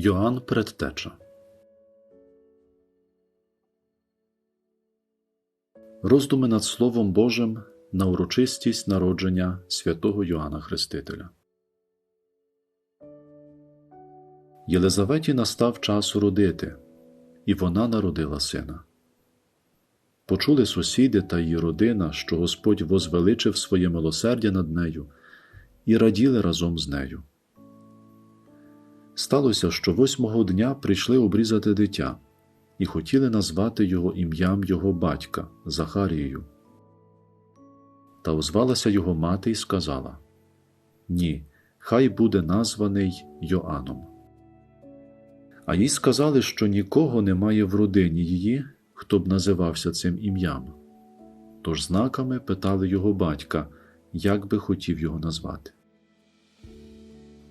Йоанн Предтеча Роздуми над Словом Божим на урочистість народження святого Йоанна Хрестителя. Єлизаветі настав час родити, і вона народила сина. Почули сусіди та її родина, що Господь возвеличив своє милосердя над нею, і раділи разом з нею. Сталося, що восьмого дня прийшли обрізати дитя і хотіли назвати його ім'ям його батька Захарією. Та озвалася його мати і сказала Ні, хай буде названий Йоанном. А їй сказали, що нікого немає в родині її, хто б називався цим ім'ям. Тож знаками питали його батька, як би хотів його назвати.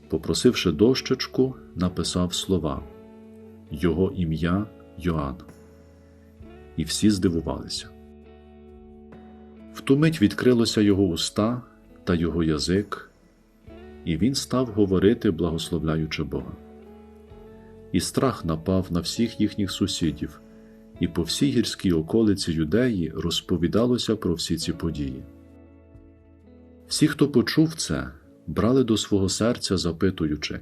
Попросивши дощечку, написав слова Його ім'я Йоанн. І всі здивувалися. В ту мить відкрилося його уста та його язик, і він став говорити, благословляючи Бога. І страх напав на всіх їхніх сусідів, і по всій гірській околиці юдеї розповідалося про всі ці події. Всі, хто почув це, брали до свого серця, запитуючи,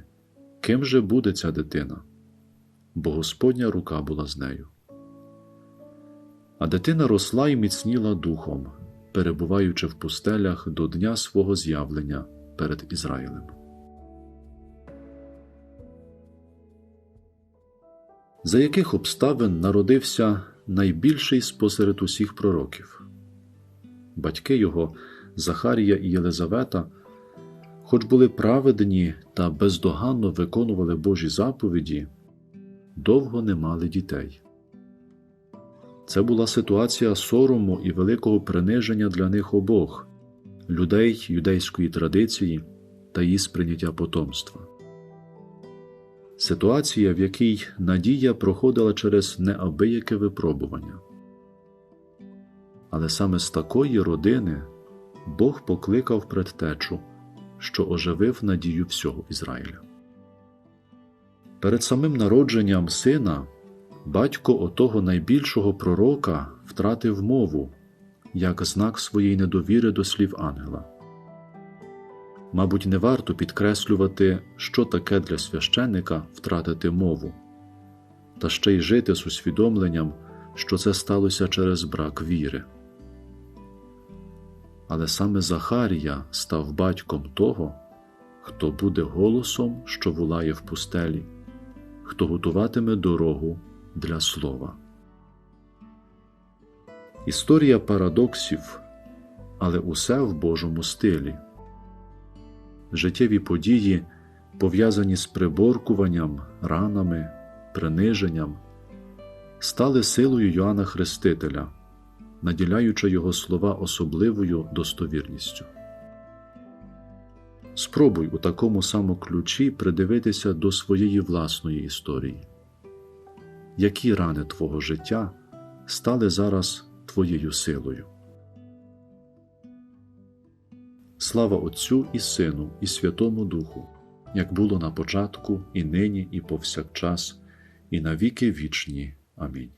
ким же буде ця дитина, бо Господня рука була з нею. А дитина росла і міцніла духом, перебуваючи в пустелях до дня свого з'явлення перед Ізраїлем. За яких обставин народився найбільший спосеред усіх пророків? Батьки його, Захарія і Єлизавета, хоч були праведні та бездоганно виконували Божі заповіді, довго не мали дітей. Це була ситуація сорому і великого приниження для них обох, людей юдейської традиції та її сприйняття потомства. Ситуація, в якій надія проходила через неабияке випробування. Але саме з такої родини Бог покликав предтечу, що оживив надію всього Ізраїля. Перед самим народженням сина батько отого найбільшого пророка втратив мову як знак своєї недовіри до слів ангела. Мабуть, не варто підкреслювати, що таке для священника втратити мову, та ще й жити з усвідомленням, що це сталося через брак віри. Але саме Захарія став батьком того, хто буде голосом, що волає в пустелі, хто готуватиме дорогу для слова. Історія парадоксів, але усе в Божому стилі. Життєві події, пов'язані з приборкуванням, ранами, приниженням, стали силою Йоанна Хрестителя, наділяючи його слова особливою достовірністю. Спробуй у такому самому ключі придивитися до своєї власної історії. Які рани твого життя стали зараз твоєю силою? Слава Отцю і Сину, і Святому Духу, як було на початку, і нині, і повсякчас, і на віки вічні. Амінь.